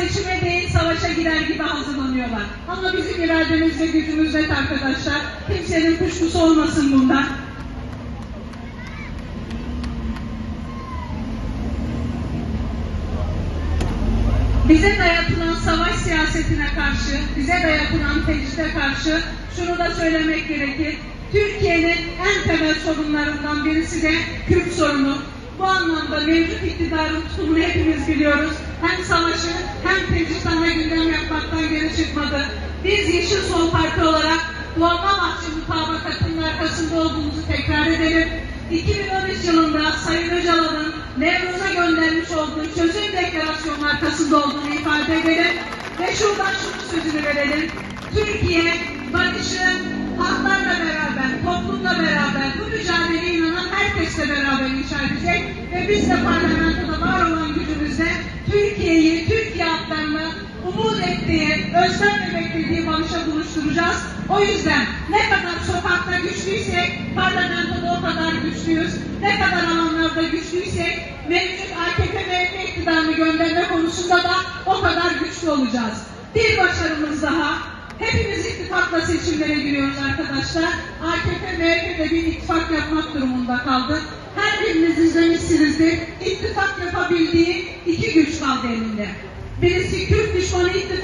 seçime değil savaşa girer gibi hazırlanıyorlar. Ama bizim irademiz ve gücümüz net arkadaşlar. Kimsenin kuşkusu olmasın bundan. Bize dayatılan savaş siyasetine karşı, bize dayatılan tecride karşı şunu da söylemek gerekir. Türkiye'nin en temel sorunlarından birisi de Kürt sorunu. Bu anlamda mevcut iktidarın tutumunu hepimiz biliyoruz. Hem savaşı hem tecritana gündem yapmaktan geri çıkmadı. Biz Yeşil Sol Parti olarak Dolmabahçe mutabakatının arkasında olduğumuzu tekrar edelim. 2013 yılında Sayın Öcalan'ın Nevruz'a göndermiş olduğu çözüm deklarasyonu arkasında olduğunu ifade edelim. Ve şuradan şunu sözünü verelim. Türkiye barışı halklarla beraber, toplumla beraber, bu mücadeleye inanan herkesle beraber inşa edecek. Ve biz de parlamentoda var ettiği, özlem ve beklediği barışa buluşturacağız. O yüzden ne kadar sokakta güçlüysek parlamentoda o kadar güçlüyüz. Ne kadar alanlarda güçlüysek mevcut AKP ve iktidarını gönderme konusunda da o kadar güçlü olacağız. Bir başarımız daha. Hepimiz ittifakla seçimlere giriyoruz arkadaşlar. AKP, MHP'de bir ittifak yapmak durumunda kaldı. Her biriniz izlemişsinizdir. İttifak yapabildiği iki güç kaldı elinde. Birisi Kürt düşmanı ittifak,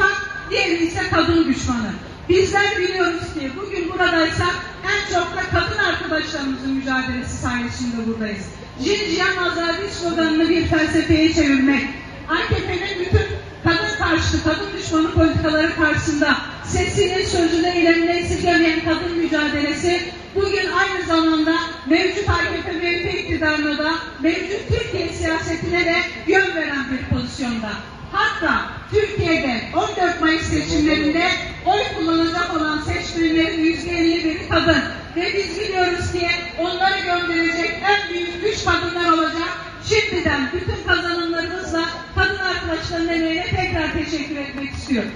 diğeri ise kadın düşmanı. Bizler biliyoruz ki bugün buradaysak en çok da kadın arkadaşlarımızın mücadelesi sayesinde buradayız. Jinjiyan Azadi sloganını bir felsefeye çevirmek, AKP'nin bütün kadın karşıtı, kadın düşmanı politikaları karşısında sesini, sözünü, eylemini esirgemeyen kadın mücadelesi bugün aynı zamanda mevcut AKP MHP iktidarına da mevcut Türkiye siyasetine de yön veren bir pozisyonda. Hatta Türkiye'de 14 Mayıs seçimlerinde oy kullanacak olan seçmenlerin %50'li biri kadın. Ve biz biliyoruz ki onları gönderecek en büyük güç kadınlar olacak. Şimdiden bütün kazanımlarımızla kadın arkadaşların emeğine tekrar teşekkür etmek istiyorum.